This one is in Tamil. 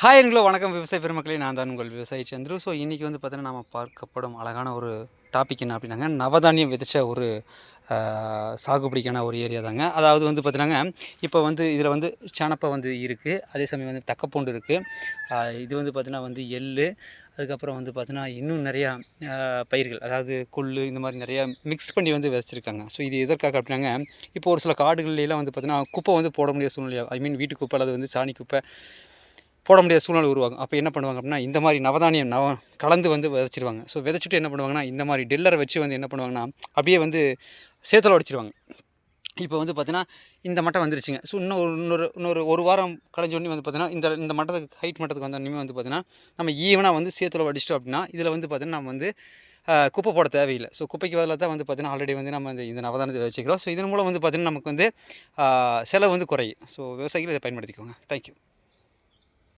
ஹாய் எங்களோ வணக்கம். விவசாய பெருமக்களே நான் தான் உங்கள் விவசாயி சந்திரு. ஸோ இன்றைக்கி வந்து பார்த்தீங்கன்னா நம்ம பார்க்கப்படும் அழகான ஒரு டாபிக் என்ன அப்படின்னாங்க நவதானியம் விதைச்ச ஒரு சாகுபடிக்கான ஒரு ஏரியா தாங்க. அதாவது வந்து பார்த்தீங்கன்னா இப்போ வந்து இதில் வந்து சனப்பை வந்து இருக்குது அதே சமயம் வந்து தக்கப்பூண்டு இருக்குது இது வந்து பார்த்தீங்கன்னா வந்து எள் அதுக்கப்புறம் வந்து பார்த்தீங்கன்னா இன்னும் நிறையா பயிர்கள் அதாவது கொள்ளு இந்த மாதிரி நிறையா மிக்ஸ் பண்ணி வந்து விதைச்சிருக்காங்க. ஸோ இது எதற்காக அப்படின்னாங்க இப்போ ஒரு சில காடுகள்லாம் வந்து பார்த்தீங்கன்னா குப்பை வந்து போட முடியாத சூழ்நிலை ஐ மீன் வீட்டு குப்பை அல்லது வந்து சாணி குப்பை போட முடியாத சூழ்நிலை உருவாகும். அப்போ என்ன பண்ணுவாங்க அப்படின்னா இந்த மாதிரி நவதானியம் நவ கலந்து வந்து விதைச்சிருவாங்க. ஸோ விதைச்சிட்டு என்ன பண்ணுவாங்கன்னா இந்த மாதிரி டில்லரை வச்சு வந்து என்ன பண்ணுவாங்கன்னா அப்படியே வந்து சேத்துல உடச்சிருவாங்க. இப்போ வந்து பார்த்தீங்கன்னா இந்த மட்டம் வந்துருச்சுங்க. ஸோ இன்னும் ஒரு இன்னொரு இன்னொரு ஒரு வாரம் கலைஞ்சோடனே வந்து பார்த்தீங்கன்னா இந்த இந்த மட்டத்துக்கு ஹைட் மட்டத்துக்கு வந்தோடனே வந்து பார்த்தீங்கன்னா நம்ம ஈவனாக வந்து சேத்துல அடிச்சிட்டோம் அப்படின்னா இதில் வந்து பார்த்தீங்கன்னா நம்ம வந்து குப்பை போட தேவையில்லை. ஸோ குப்பைக்கு பதிலாக தான் வந்து பார்த்தீங்கன்னா ஆல்ரெடி வந்து நம்ம இந்த இந்த நவதானத்தை வச்சுக்கிறோம். ஸோ இதன் மூலம் வந்து பார்த்தீங்கன்னா நமக்கு வந்து செலவு வந்து குறையும். ஸோ விவசாயிகள் இதை பயன்படுத்திக்கோங்க. தேங்க்யூ